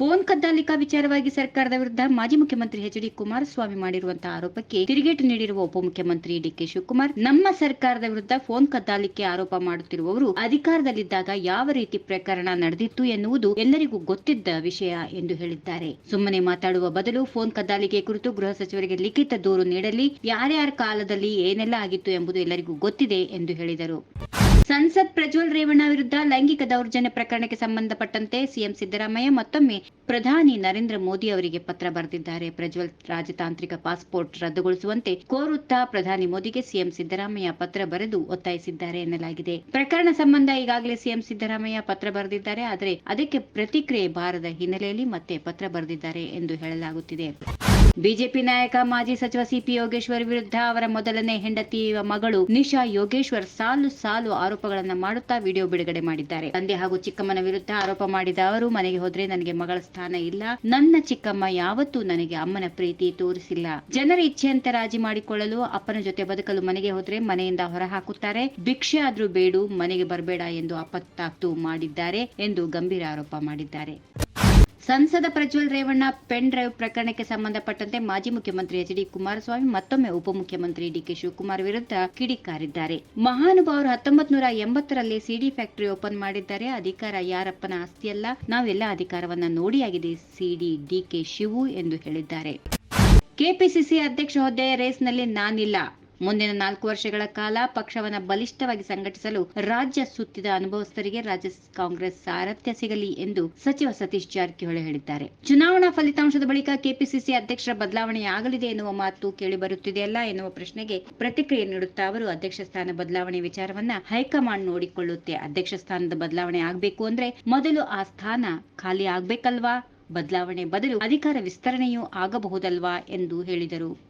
Phone ಕದ್ದಾಲಿಕಾ ವಿಚಾರವಾಗಿ ಸರ್ಕಾರದ ವಿರುದ್ಧ ಮಾಜಿ ಮುಖ್ಯಮಂತ್ರಿ ಎಚ್ ಡಿ ಕುಮಾರಸ್ವಾಮಿ ಮಾಡಿರುವಂತಹ ಆರೋಪಕ್ಕೆ ತಿರುಗೇಟು ನೀಡಿರುವ ಉಪಮುಖ್ಯಮಂತ್ರಿ ಡಿಕೆ ಶಿವಕುಮಾರ್, ನಮ್ಮ ಸರ್ಕಾರದ ವಿರುದ್ಧ ಫೋನ್ ಕದ್ದಾಲಿಕೆ ಆರೋಪ ಮಾಡುತ್ತಿರುವವರು ಅಧಿಕಾರದಲ್ಲಿದ್ದಾಗ ಯಾವ ರೀತಿ ಪ್ರಕರಣ ನಡೆದಿತ್ತು ಎನ್ನುವುದು ಎಲ್ಲರಿಗೂ ಗೊತ್ತಿದ್ದ ವಿಷಯ ಎಂದು ಹೇಳಿದ್ದಾರೆ. ಸುಮ್ಮನೆ ಮಾತಾಡುವ ಬದಲು ಫೋನ್ ಕದ್ದಾಲಿಕೆ ಕುರಿತು ಗೃಹ ಸಚಿವರಿಗೆ ಲಿಖಿತ ದೂರು ನೀಡಲಿ, ಯಾರ್ಯಾರ ಕಾಲದಲ್ಲಿ ಏನೆಲ್ಲ ಆಗಿತ್ತು ಎಂಬುದು ಎಲ್ಲರಿಗೂ ಗೊತ್ತಿದೆ ಎಂದು ಹೇಳಿದರು. ಸಂಸತ್ ಪ್ರಜ್ವಲ್ ರೇವಣ್ಣ ವಿರುದ್ಧ ಲೈಂಗಿಕ ದೌರ್ಜನ್ಯ ಪ್ರಕರಣಕ್ಕೆ ಸಂಬಂಧಪಟ್ಟಂತೆ ಸಿಎಂ ಸಿದ್ದರಾಮಯ್ಯ ಮತ್ತೊಮ್ಮೆ ಪ್ರಧಾನಿ ನರೇಂದ್ರ ಮೋದಿ ಅವರಿಗೆ ಪತ್ರ ಬರೆದಿದ್ದಾರೆ. ಪ್ರಜ್ವಲ್ ರಾಜತಾಂತ್ರಿಕ ಪಾಸ್ಪೋರ್ಟ್ ರದ್ದುಗೊಳಿಸುವಂತೆ ಕೋರುತ್ತಾ ಪ್ರಧಾನಿ ಮೋದಿಗೆ ಸಿಎಂ ಸಿದ್ದರಾಮಯ್ಯ ಪತ್ರ ಬರೆದು ಒತ್ತಾಯಿಸಿದ್ದಾರೆ ಎನ್ನಲಾಗಿದೆ. ಪ್ರಕರಣ ಸಂಬಂಧ ಈಗಾಗಲೇ ಸಿಎಂ ಸಿದ್ದರಾಮಯ್ಯ ಪತ್ರ ಬರೆದಿದ್ದಾರೆ. ಆದರೆ ಅದಕ್ಕೆ ಪ್ರತಿಕ್ರಿಯೆ ಬಾರದ ಹಿನ್ನೆಲೆಯಲ್ಲಿ ಮತ್ತೆ ಪತ್ರ ಬರೆದಿದ್ದಾರೆ ಎಂದು ಹೇಳಲಾಗುತ್ತಿದೆ. ಬಿಜೆಪಿ ನಾಯಕ, ಮಾಜಿ ಸಚಿವ ಸಿಪಿ ಯೋಗೇಶ್ವರ್ ವಿರುದ್ಧ ಅವರ ಮೊದಲನೇ ಹೆಂಡತಿ ಮಗಳು ನಿಶಾ ಯೋಗೇಶ್ವರ್ ಸಾಲು ಸಾಲು ಆರೋಪಗಳನ್ನ ಮಾಡುತ್ತಾ ವಿಡಿಯೋ ಬಿಡುಗಡೆ ಮಾಡಿದ್ದಾರೆ. ತಂದೆ ಹಾಗೂ ಚಿಕ್ಕಮ್ಮನ ವಿರುದ್ಧ ಆರೋಪ ಮಾಡಿದ ಅವರು, ಮನೆಗೆ ಹೋದ್ರೆ ನನಗೆ ಮಗಳ ಸ್ಥಾನ ಇಲ್ಲ. ನನ್ನ ಚಿಕ್ಕಮ್ಮ ಯಾವತ್ತೂ ನನಗೆ ಅಮ್ಮನ ಪ್ರೀತಿ ತೋರಿಸಿಲ್ಲ. ಜನರ ಇಚ್ಛೆಯಂತೆ ರಾಜಿ ಮಾಡಿಕೊಳ್ಳಲು ಅಪ್ಪನ ಜೊತೆ ಬದುಕಲು ಮನೆಗೆ ಹೋದ್ರೆ ಮನೆಯಿಂದ ಹೊರ ಹಾಕುತ್ತಾರೆ ಭಿಕ್ಷೆ ಆದ್ರೂ ಬೇಡು, ಮನೆಗೆ ಬರಬೇಡ ಎಂದು ಅಪತ್ತಾಕ್ತು ಮಾಡಿದ್ದಾರೆ ಎಂದು ಗಂಭೀರ ಆರೋಪ ಮಾಡಿದ್ದಾರೆ. ಸಂಸದ ಪ್ರಜ್ವಲ್ ರೇವಣ್ಣ ಪೆನ್ ಡ್ರೈವ್ ಪ್ರಕರಣಕ್ಕೆ ಸಂಬಂಧಪಟ್ಟಂತೆ ಮಾಜಿ ಮುಖ್ಯಮಂತ್ರಿ ಎಚ್ ಡಿ ಕುಮಾರಸ್ವಾಮಿ, ಮತ್ತೊಮ್ಮೆ ಉಪಮುಖ್ಯಮಂತ್ರಿ ಡಿಕೆ ಶಿವಕುಮಾರ್ ವಿರುದ್ಧ ಕಿಡಿಕಾರಿದ್ದಾರೆ. ಮಹಾನುಭಾವರು ಹತ್ತೊಂಬತ್ ನೂರ ಎಂಬತ್ತರಲ್ಲಿ ಸಿಡಿ ಫ್ಯಾಕ್ಟರಿ ಓಪನ್ ಮಾಡಿದ್ದಾರೆ. ಅಧಿಕಾರ ಯಾರಪ್ಪನ ಆಸ್ತಿಯಲ್ಲ? ನಾವೆಲ್ಲ ಅಧಿಕಾರವನ್ನ ನೋಡಿಯಾಗಿದೆ ಸಿಡಿ ಡಿಕೆ ಶಿವು ಎಂದು ಹೇಳಿದ್ದಾರೆ. ಕೆಪಿಸಿಸಿ ಅಧ್ಯಕ್ಷ ಹುದ್ದೆಯ ರೇಸ್ನಲ್ಲಿ ನಾನಿಲ್ಲ. ಮುಂದಿನ ನಾಲ್ಕು ವರ್ಷಗಳ ಕಾಲ ಪಕ್ಷವನ್ನ ಬಲಿಷ್ಠವಾಗಿ ಸಂಘಟಿಸಲು ರಾಜ್ಯ ಸುತ್ತಿದ ಅನುಭವಸ್ಥರಿಗೆ ರಾಜ್ಯ ಕಾಂಗ್ರೆಸ್ ಸಾರಥ್ಯ ಸಿಗಲಿ ಎಂದು ಸಚಿವ ಸತೀಶ್ ಜಾರಕಿಹೊಳಿ ಹೇಳಿದ್ದಾರೆ. ಚುನಾವಣಾ ಫಲಿತಾಂಶದ ಬಳಿಕ ಕೆಪಿಸಿಸಿ ಅಧ್ಯಕ್ಷರ ಬದಲಾವಣೆಯಾಗಲಿದೆ ಎನ್ನುವ ಮಾತು ಕೇಳಿಬರುತ್ತಿದೆಯಲ್ಲ ಎನ್ನುವ ಪ್ರಶ್ನೆಗೆ ಪ್ರತಿಕ್ರಿಯೆ ನೀಡುತ್ತಾ ಅವರು ಅಧ್ಯಕ್ಷ ಸ್ಥಾನ ಬದಲಾವಣೆ ವಿಚಾರವನ್ನ ಹೈಕಮಾಂಡ್ ನೋಡಿಕೊಳ್ಳುತ್ತೆ. ಅಧ್ಯಕ್ಷ ಸ್ಥಾನದ ಬದಲಾವಣೆ ಆಗಬೇಕು ಅಂದ್ರೆ ಮೊದಲು ಆ ಸ್ಥಾನ ಖಾಲಿ ಆಗ್ಬೇಕಲ್ವಾ? ಬದಲಾವಣೆ ಬದಲು ಅಧಿಕಾರ ವಿಸ್ತರಣೆಯೂ ಆಗಬಹುದಲ್ವಾ? ಎಂದು ಹೇಳಿದರು.